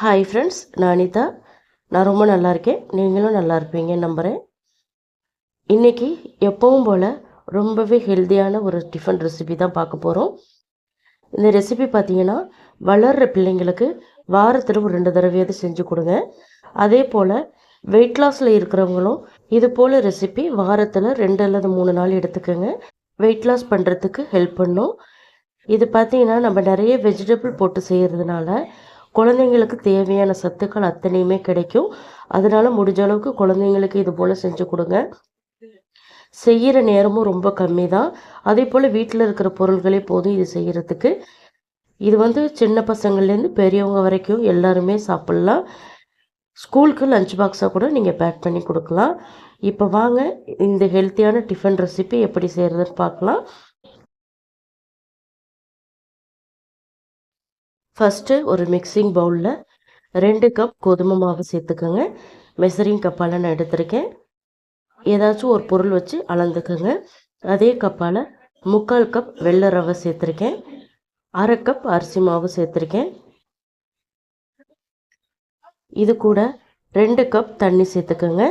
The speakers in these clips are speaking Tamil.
ஹாய் ஃப்ரெண்ட்ஸ் நான் அனிதா. நான் ரொம்ப நல்லா இருக்கேன். நீங்களும் நல்லா இருப்பீங்கன்னு நம்புகிறேன் இன்றைக்கி எப்பவும் போல் ரொம்பவே ஹெல்த்தியான ஒரு டிஃபன் ரெசிபி தான் பார்க்க போகிறோம் இந்த ரெசிபி பார்த்தீங்கன்னா வளர்கிற பிள்ளைங்களுக்கு வாரத்தில் ஒரு ரெண்டு தடவையாவது செஞ்சு கொடுங்க. அதே போல் வெயிட் லாஸில் இருக்கிறவங்களும் இது போல் ரெசிபி வாரத்தில் ரெண்டு அல்லது மூணு நாள் எடுத்துக்கோங்க. வெயிட் லாஸ் பண்ணுறதுக்கு ஹெல்ப் பண்ணும். இது பார்த்தீங்கன்னா நம்ம நிறைய வெஜிடபிள் போட்டு செய்கிறதுனால குழந்தைங்களுக்கு தேவையான சத்துக்கள் அத்தனையுமே கிடைக்கும். அதனால முடிஞ்ச அளவுக்கு குழந்தைங்களுக்கு இது போல் செஞ்சு கொடுங்க. செய்கிற நேரமும் ரொம்ப கம்மி தான் அதே போல் வீட்டில் இருக்கிற பொருள்களே போதும் இது செய்கிறதுக்கு இது வந்து சின்ன பசங்கள்லேருந்து பெரியவங்க வரைக்கும் எல்லாருமே சாப்பிட்லாம். ஸ்கூலுக்கு லஞ்ச் பாக்ஸாக கூட நீங்கள் பேக் பண்ணி கொடுக்கலாம். இப்போ வாங்க இந்த ஹெல்த்தியான டிஃபன் ரெசிபி எப்படி செய்கிறதுன்னு பார்க்கலாம். ஃபஸ்ட்டு ஒரு மிக்சிங் பவுலில் ரெண்டு கப் கோதுமை மாவு சேர்த்துக்கோங்க. மெசரிங் கப்பால் நான் எடுத்திருக்கேன். ஏதாச்சும் ஒரு பொருள் வச்சு அளந்துக்கோங்க. அதே கப்பால் முக்கால் கப் வெள்ளை ரவை சேர்த்துருக்கேன். அரை கப் அரிசி மாவு சேர்த்துருக்கேன். இது கூட ரெண்டு கப் தண்ணி சேர்த்துக்கோங்க.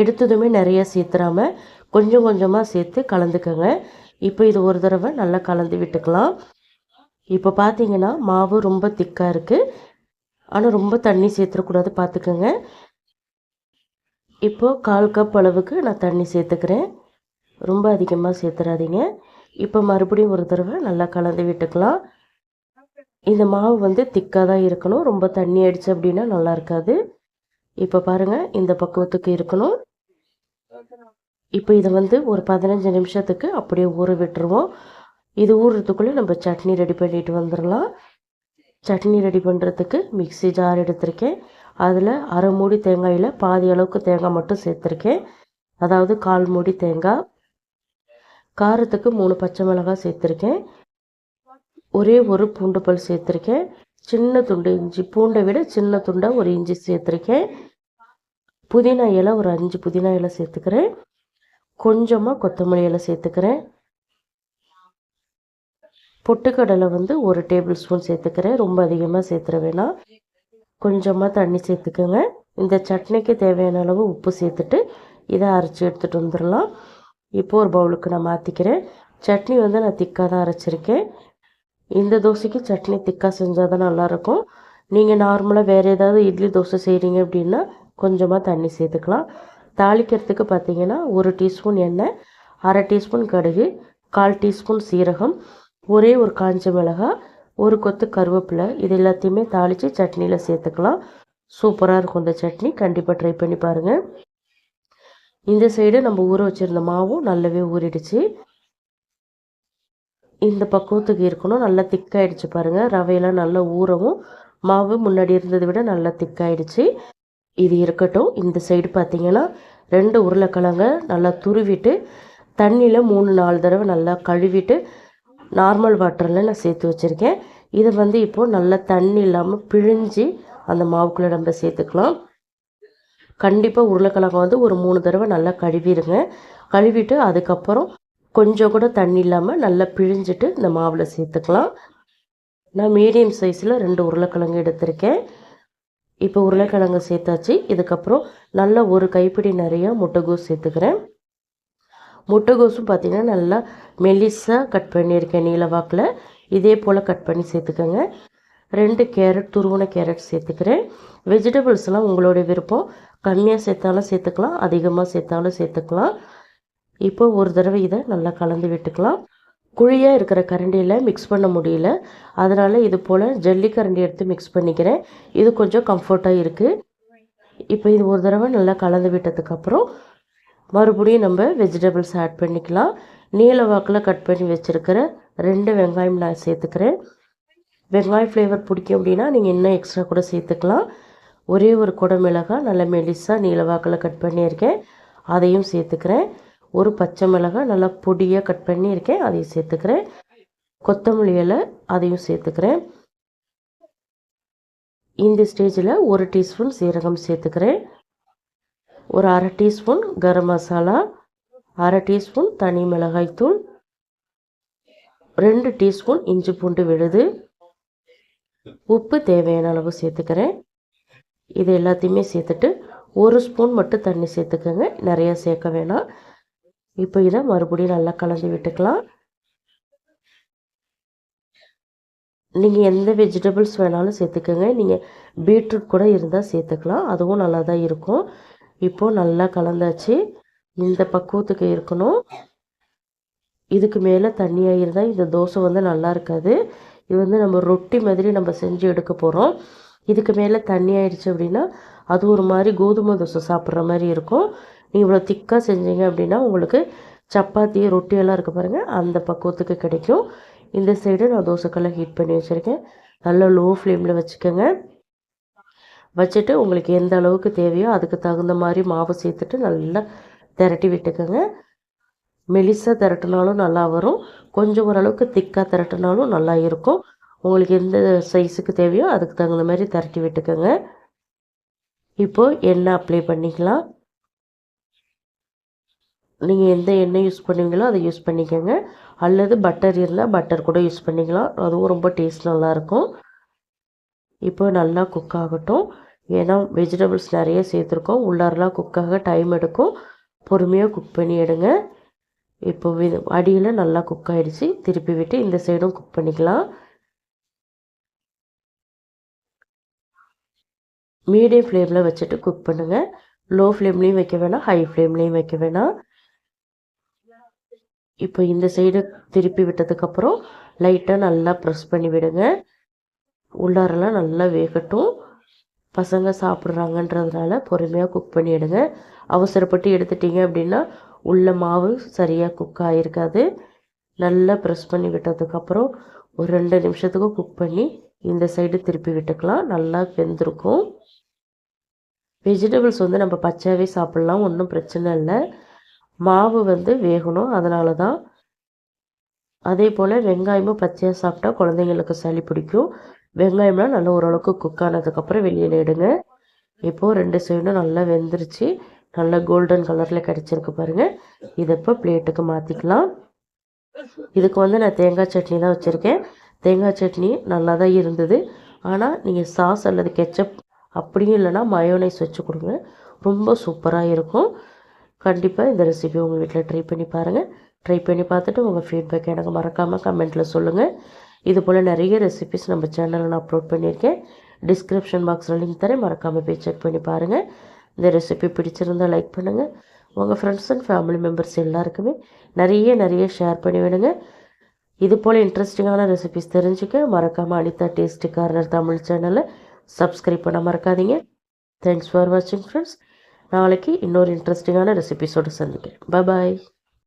எடுத்ததுமே நிறைய சேர்த்துறாம கொஞ்சம் கொஞ்சமாக சேர்த்து கலந்துக்கோங்க. இப்போ இது ஒரு தடவை நல்லா கலந்து விட்டுக்கலாம். இப்போ பார்த்தீங்கன்னா மாவு ரொம்ப திக்காக இருக்குது ஆனால் ரொம்ப தண்ணி சேர்த்துடக்கூடாது பார்த்துக்கோங்க இப்போது கால் கப் அளவுக்கு நான் தண்ணி சேர்த்துக்கிறேன். ரொம்ப அதிகமாக சேர்த்துறாதீங்க. இப்போ மறுபடியும் ஒரு தடவை நல்லா கலந்து விட்டுக்கலாம். இந்த மாவு வந்து திக்காக தான் இருக்கணும். ரொம்ப தண்ணி அடிச்சு அப்படின்னா நல்லா இருக்காது. இப்போ பாருங்கள் இந்த பக்குவத்துக்கு இருக்கணும். இப்போ இதை வந்து ஒரு பதினஞ்சு நிமிஷத்துக்கு அப்படியே ஊற விட்டுருவோம். இது ஊறுறதுக்குள்ளே நம்ம சட்னி ரெடி பண்ணிட்டு வந்துடலாம் சட்னி ரெடி பண்ணுறதுக்கு மிக்ஸி ஜார் எடுத்திருக்கேன். அதில் அரை மூடி தேங்காயில் பாதி அளவுக்கு தேங்காய் மட்டும் சேர்த்துருக்கேன். அதாவது கால் மூடி தேங்காய். காரத்துக்கு மூணு பச்சை மிளகாய் சேர்த்துருக்கேன். ஒரே ஒரு பூண்டு பல் சேர்த்துருக்கேன். சின்ன துண்டு இஞ்சி பூண்டை விட சின்ன துண்டாக ஒரு இஞ்சி சேர்த்துருக்கேன். புதினா இலை ஒரு அஞ்சு புதினா இலை சேர்த்துக்கிறேன். கொஞ்சமாக கொத்தமல்லி இலை சேர்த்துக்கிறேன். பொட்டுக்கடலை வந்து ஒரு டேபிள் ஸ்பூன் சேர்த்துக்கிறேன். ரொம்ப அதிகமாக சேர்த்துற வேணாம். கொஞ்சமாக தண்ணி சேர்த்துக்கோங்க. இந்த சட்னிக்கு தேவையான அளவு உப்பு சேர்த்துட்டு இதை அரைச்சி எடுத்துகிட்டு வந்துடலாம். இப்போ ஒரு பவுலுக்கு நான் மாற்றிக்கிறேன் சட்னி வந்து நான் திக்காக தான் அரைச்சிருக்கேன். இந்த தோசைக்கு சட்னி திக்காக செஞ்சால் தான் நல்லாயிருக்கும். நீங்கள் நார்மலாக வேறு ஏதாவது இட்லி தோசை செய்கிறீங்க அப்படின்னா கொஞ்சமாக தண்ணி சேர்த்துக்கலாம். தாளிக்கிறதுக்கு பார்த்தீங்கன்னா ஒரு டீஸ்பூன் எண்ணெய் அரை டீஸ்பூன் கடுகு கால் டீஸ்பூன் சீரகம் ஒரே ஒரு காஞ்ச மிளகா ஒரு கொத்து கருவேப்பிலை இது எல்லாத்தையுமே தாளித்து சட்னியில் சேர்த்துக்கலாம். சூப்பராக இருக்கும் இந்த சட்னி. கண்டிப்பாக ட்ரை பண்ணி பாருங்கள் இந்த சைடு நம்ம ஊற வச்சுருந்த மாவும் நல்லாவே ஊறிடுச்சு. இந்த பக்குவத்துக்கு இருக்கணும். நல்லா திக்காயிடுச்சு பாருங்கள் ரவையெல்லாம் நல்லா ஊறவும் மாவு முன்னாடி இருந்ததை விட நல்லா திக்காயிடுச்சு இது இருக்கட்டும். இந்த சைடு பார்த்தீங்கன்னா ரெண்டு உருளைக்கிழங்க நல்லா துருவிட்டு தண்ணியில் மூணு நாலு தடவை நல்லா கழுவிட்டு நார்மல் வாட்டரில் நான் சேர்த்து வச்சுருக்கேன். இதை வந்து இப்போது நல்லா தண்ணி இல்லாமல் பிழிஞ்சு அந்த மாவுக்குள்ளே நம்ம சேர்த்துக்கலாம். கண்டிப்பாக உருளைக்கிழங்கு வந்து ஒரு மூணு தடவை நல்லா கழுவிடுங்க. கழுவிட்டு அதுக்கப்புறம் கொஞ்சம் கூட தண்ணி இல்லாமல் நல்லா பிழிஞ்சிட்டு இந்த மாவில் சேர்த்துக்கலாம். நான் மீடியம் சைஸில் ரெண்டு உருளைக்கிழங்கு எடுத்திருக்கேன். இப்போ உருளைக்கிழங்கு சேர்த்தாச்சு. இதுக்கப்புறம் நல்லா ஒரு கைப்பிடி நிறையா முட்டைகோஸ் சேர்த்துக்கிறேன். முட்டைகோஸும் பார்த்திங்கன்னா நல்லா மெலிசாக கட் பண்ணியிருக்கேன் நீல வாக்கில். இதே போல் கட் பண்ணி சேர்த்துக்கோங்க. ரெண்டு கேரட் துருவன கேரட் சேர்த்துக்கிறேன். வெஜிடபிள்ஸ்லாம் உங்களுடைய விருப்பம். கம்மியாக சேர்த்தாலும் சேர்த்துக்கலாம் அதிகமாக சேர்த்தாலும் சேர்த்துக்கலாம். இப்போ ஒரு தடவை இதை நல்லா கலந்து விட்டுக்கலாம். குழியாக இருக்கிற கரண்டியில் மிக்ஸ் பண்ண முடியல. அதனால் இது போல் ஜல்லி கரண்டி எடுத்து மிக்ஸ் பண்ணிக்கிறேன். இது கொஞ்சம் கம்ஃபர்ட்டாக இருக்குது இப்போ இது ஒரு தடவை நல்லா கலந்து விட்டதுக்கப்புறம் மறுபடியும் நம்ம வெஜிடபிள்ஸ் ஆட் பண்ணிக்கலாம். நீல வாக்கில் கட் பண்ணி வச்சுருக்கிற ரெண்டு வெங்காயம் நான் சேர்த்துக்கிறேன். வெங்காயம் ஃப்ளேவர் பிடிக்கும் அப்படின்னா நீங்கள் இன்னும் எக்ஸ்ட்ரா கூட சேர்த்துக்கலாம். ஒரே ஒரு குடை மிளகாய் நல்ல மெலிசாக நீல வாக்கில் கட் பண்ணியிருக்கேன். அதையும் சேர்த்துக்கிறேன். ஒரு பச்சை மிளகாய் நல்லா பொடியாக கட் பண்ணியிருக்கேன். அதையும் சேர்த்துக்கிறேன். கொத்தமல்லி இலை அதையும் சேர்த்துக்கிறேன். இந்த ஸ்டேஜில் ஒரு டீஸ்பூன் சீரகம் சேர்த்துக்கிறேன். ஒரு அரை டீஸ்பூன் கரம் மசாலா அரை டீஸ்பூன் தனி மிளகாய்த்தூள் ரெண்டு டீஸ்பூன் இஞ்சி பூண்டு விழுது. உப்பு தேவையான அளவு சேர்த்துக்கிறேன். இது எல்லாத்தையுமே சேர்த்துட்டு ஒரு ஸ்பூன் மட்டும் தண்ணி சேர்த்துக்கோங்க. நிறையா சேர்க்க வேணாம். இப்போ இதை மறுபடியும் நல்லா கலந்து விட்டுக்கலாம். நீங்கள் எந்த வெஜிடபிள்ஸ் வேணாலும் சேர்த்துக்கோங்க. நீங்கள் பீட்ரூட் கூட இருந்தால் சேர்த்துக்கலாம். அதுவும் நல்லா தான் இருக்கும். இப்போது நல்லா கலந்தாச்சு. இந்த பக்குவத்துக்கு இருக்கணும். இதுக்கு மேலே தண்ணியாக இருந்தால் இந்த தோசை வந்து நல்லா இருக்காது. இது வந்து நம்ம ரொட்டி மாதிரி நம்ம செஞ்சு எடுக்க போகிறோம் இதுக்கு மேலே தண்ணி ஆயிடுச்சு அப்படின்னா அது ஒரு மாதிரி கோதுமை தோசை சாப்பிட்ற மாதிரி இருக்கும். நீங்கள் இவ்வளோ திக்காக செஞ்சீங்க அப்படின்னா உங்களுக்கு சப்பாத்தி ரொட்டியெல்லாம் இருக்க பாருங்கள் அந்த பக்குவத்துக்கு கிடைக்கும். இந்த சைடு நான் தோசைக்கெல்லாம் ஹீட் பண்ணி வச்சுருக்கேன். நல்லா லோ ஃப்ளேமில் வச்சுக்கோங்க. வச்சுட்டு உங்களுக்கு எந்த அளவுக்கு தேவையோ அதுக்கு தகுந்த மாதிரி மாவு சேர்த்துட்டு நல்லா திரட்டி விட்டுக்கோங்க. மெலிசாக திரட்டினாலும் நல்லா வரும். கொஞ்சம் ஓரளவுக்கு திக்காக திரட்டினாலும் நல்லா இருக்கும். உங்களுக்கு எந்த சைஸுக்கு தேவையோ அதுக்கு தகுந்த மாதிரி திரட்டி விட்டுக்கோங்க. இப்போது எண்ணெய் அப்ளை பண்ணிக்கலாம். நீங்கள் எந்த எண்ணெய் யூஸ் பண்ணுவீங்களோ அதை யூஸ் பண்ணிக்கோங்க. அல்லது பட்டர் இருந்தால் பட்டர் கூட யூஸ் பண்ணிக்கலாம். அதுவும் ரொம்ப டேஸ்ட் நல்லாயிருக்கும் இப்போ நல்லா குக் ஆகட்டும். ஏன்னா வெஜிடபிள்ஸ் நிறைய சேர்த்துருக்கோம். உள்ளாரெலாம் குக்காக டைம் எடுக்கும். பொறுமையாக குக் பண்ணி எடுங்க. இப்போ அடியில் நல்லா குக் ஆகிடுச்சு திருப்பி விட்டு இந்த சைடும் குக் பண்ணிக்கலாம். மீடியம் ஃப்ளேமில் வச்சுட்டு குக் பண்ணுங்கள் லோ ஃப்ளேம்லேயும் வைக்க வேணாம். ஹை ஃப்ளேம்லேயும் வைக்க வேணாம். இப்போ இந்த சைடு திருப்பி விட்டதுக்கப்புறம் லைட்டாக நல்லா ப்ரெஸ் பண்ணி விடுங்க. உள்ளாரெல்லாம் நல்லா வேகட்டும். பசங்க சாப்பிட்றாங்கன்றதுனால பொறுமையாக குக் பண்ணிவிடுங்க அவசரப்பட்டு எடுத்துட்டீங்க அப்படின்னா உள்ள மாவு சரியாக குக் ஆகிருக்காது நல்லா ப்ரெஸ் பண்ணி விட்டதுக்கப்புறம் ஒரு ரெண்டு நிமிஷத்துக்கும் குக் பண்ணி இந்த சைடு திருப்பி விட்டுக்கலாம். நல்லா வெந்திருக்கும். வெஜிடபிள்ஸ் வந்து நம்ம பச்சையாகவே சாப்பிட்லாம். ஒன்றும் பிரச்சனை இல்லை. மாவு வந்து வேகணும். அதனால தான் அதே போல் வெங்காயமும் பச்சையாக சாப்பிட்டா குழந்தைங்களுக்கு சளி பிடிக்கும். வெங்காயம்லாம் நல்லா ஓரளவுக்கு குக் ஆனதுக்கப்புறம் வெளியில் எடுங்க. இப்போது ரெண்டு சைடும் நல்லா வெந்துருச்சு. நல்லா கோல்டன் கலரில் கிடச்சிருக்கு பாருங்கள் இதை இப்போ பிளேட்டுக்கு மாற்றிக்கலாம் இதுக்கு வந்து நான் தேங்காய் சட்னி தான் வச்சுருக்கேன். தேங்காய் சட்னி நல்லா தான் இருந்தது. ஆனால் நீங்கள் சாஸ் அல்லது கெச்சப் அப்படியும் இல்லைனா மயோனைஸ் வச்சு கொடுங்க. ரொம்ப சூப்பராக இருக்கும். கண்டிப்பாக இந்த ரெசிபி உங்கள் வீட்டில் ட்ரை பண்ணி பாருங்கள் ட்ரை பண்ணி பார்த்துட்டு உங்கள் ஃபீட்பேக் எனக்கு மறக்காமல் கமெண்ட்டில் சொல்லுங்கள் இது போல் நிறைய ரெசிபிஸ் நம்ம சேனலில் நான் அப்லோட் பண்ணியிருக்கேன். டிஸ்கிரிப்ஷன் பாக்ஸில் லிங்க் தரேன். மறக்காமல் போய் செக் பண்ணி பாருங்கள் இந்த ரெசிபி பிடிச்சிருந்தால் லைக் பண்ணுங்கள் உங்கள் ஃப்ரெண்ட்ஸ் அண்ட் ஃபேமிலி மெம்பர்ஸ் எல்லாருக்குமே நிறைய நிறைய ஷேர் பண்ணி விடுங்க. இது போல் இன்ட்ரெஸ்டிங்கான ரெசிபிஸ் தெரிஞ்சுக்க மறக்காமல் அனிதா டேஸ்டி கார்னர் தமிழ் சேனலை சப்ஸ்கிரைப் பண்ண மறக்காதீங்க. தேங்க்ஸ் ஃபார் வாட்சிங் ஃப்ரெண்ட்ஸ் நாளைக்கு இன்னொரு இன்ட்ரெஸ்டிங்கான ரெசிபிஸோடு சந்திக்கிறேன். பாய்